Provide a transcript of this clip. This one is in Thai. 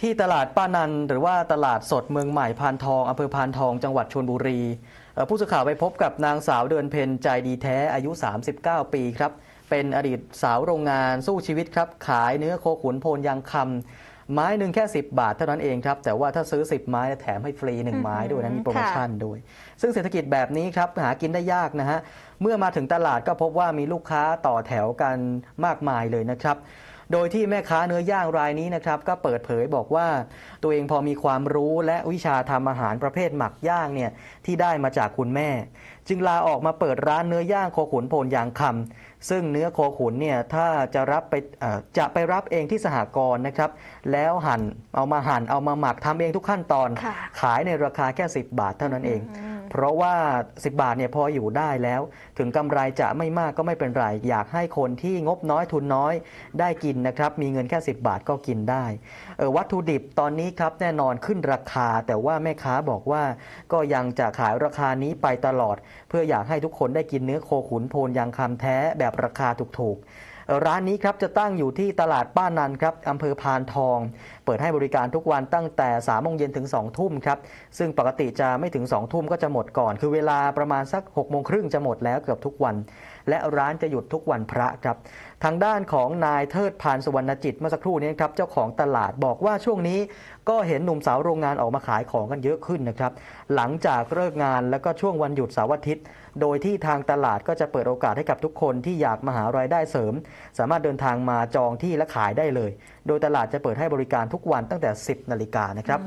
ที่ตลาดป้านันหรือว่าตลาดสดเมืองใหม่พานทองอำเภอพานทองจังหวัดชลบุรีเอ่อผู้สื่อข่าวไปพบกับนางสาวเดือนเพ็ญใจดีแท้อายุ 39 ปีครับ เป็นอดีตสาวโรงงานสู้ชีวิตครับ ขายเนื้อโคขุนโพนยางคำไม้หนึ่งแค่ 10 บาทเท่านั้นเองครับ แต่ว่าถ้าซื้อ 10 ไม้แถมให้ฟรี 1 ไม้ด้วยนะมีโปรโมชั่นด้วย ซึ่งเศรษฐกิจแบบนี้ครับหากินได้ยากนะฮะเมื่อมาถึงตลาดก็พบว่ามีลูกค้าต่อแถวกันมากมายเลยนะครับ โดยที่แม่ค้าเนื้อย่างรายนี้นะครับก็เปิดเผยบอกว่า ตัวเองพอมีความรู้และวิชาทำอาหารประเภทหมักย่างเนี่ยที่ได้มาจากคุณแม่ จึงลาออกมาเปิดร้านเนื้อย่างโคขุนโพนยางคำซึ่งเนื้อโคขุนเนี่ยถ้าจะรับไปเอ่อจะไปรับเองที่สหกรณ์นะครับ แล้วหั่นเอามาหั่นเอามาหมักทำเองทุกขั้นตอนค่ะขายในราคาแค่ 10 บาทเท่านั้นเองอืม เพราะว่า 10 บาทเนี่ยพออยู่ได้แล้ว ถึงกำไรจะไม่มากก็ไม่เป็นไร อยากให้คนที่งบน้อยทุนน้อยได้กินนะครับ มีเงินแค่ 10 บาทก็กินได้วัตถุดิบตอนนี้ครับแน่นอนขึ้นราคา แต่ว่าแม่ค้าบอกว่าก็ยังจะขายราคานี้ไปตลอด เพื่ออยากให้ทุกคนได้กินเนื้อโคขุนโพนยางคำแท้แบบราคาถูกๆ ร้านนี้ครับจะตั้งอยู่ที่ตลาดป้านันครับอำเภอพานทอง เปิดให้บริการทุกวันตั้งแต่3ามโมงเย็นถึง2องทุ่มครับ ซึ่งปกติจะไม่ถึง2องทุ่มก็จะหมดก่อน คือเวลาประมาณสัก6กโมงครึ่งจะหมดแล้วเกือบทุกวัน และร้านจะหยุดทุกวันพระครับ ทางด้านของนายเทิดพานสุวรรณจิตเมื่อสักครู่นี้ครับเจ้าของตลาดบอกว่าช่วงนี้ก็เห็นหนุ่มสาวโรงงานออกมาขายของกันเยอะขึ้นนะครับ หลังจากเลิกงานแล้วก็ช่วงวันหยุดเสาร์อาทิตย์ โดยที่ทางตลาดก็จะเปิดโอกาสให้กับทุกคนที่อยากมาหารายได้เสริมสามารถเดินทางมาจองที่และขายได้เลย โดยตลาดจะเปิดให้บริการทุกวันตั้งแต่ 10 นาฬิกานะครับ